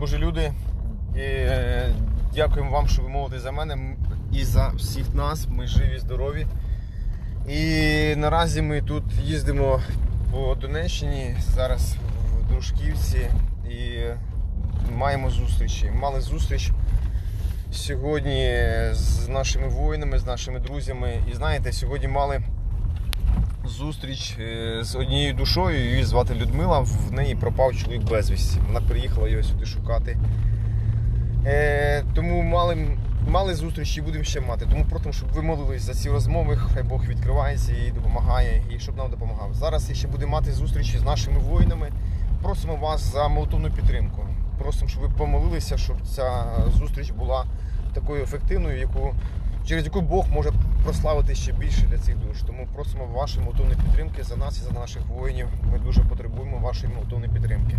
Боже люди, е, дякуємо вам, що ви молитесь за мене і за всіх нас. Ми живі, здорові. І наразі ми тут їздимо по Донеччині, зараз в Дружківці і маємо зустрічі. Мали зустріч сьогодні з нашими воїнами, з нашими друзями. І знаєте, сьогодні мали зустріч е, з однією душою. Її звати Людмила. В неї пропав чоловік безвісті. Вона приїхала його сюди шукати. Е, тому мали, мали зустріч і будемо ще мати. Тому просимо, щоб ви молились за ці розмови. Хай Бог відкривається і допомагає, і щоб нам допомагав. Зараз ще будемо мати зустрічі з нашими воїнами. Просимо вас за молитовну підтримку. Просимо, щоб ви помолилися, щоб ця зустріч була такою ефективною, яку, через яку Бог може прославити ще більше для цих душ. Тому просимо вашої молитовної підтримки за нас і за наших воїнів. Ми дуже потребуємо вашої молитовної підтримки.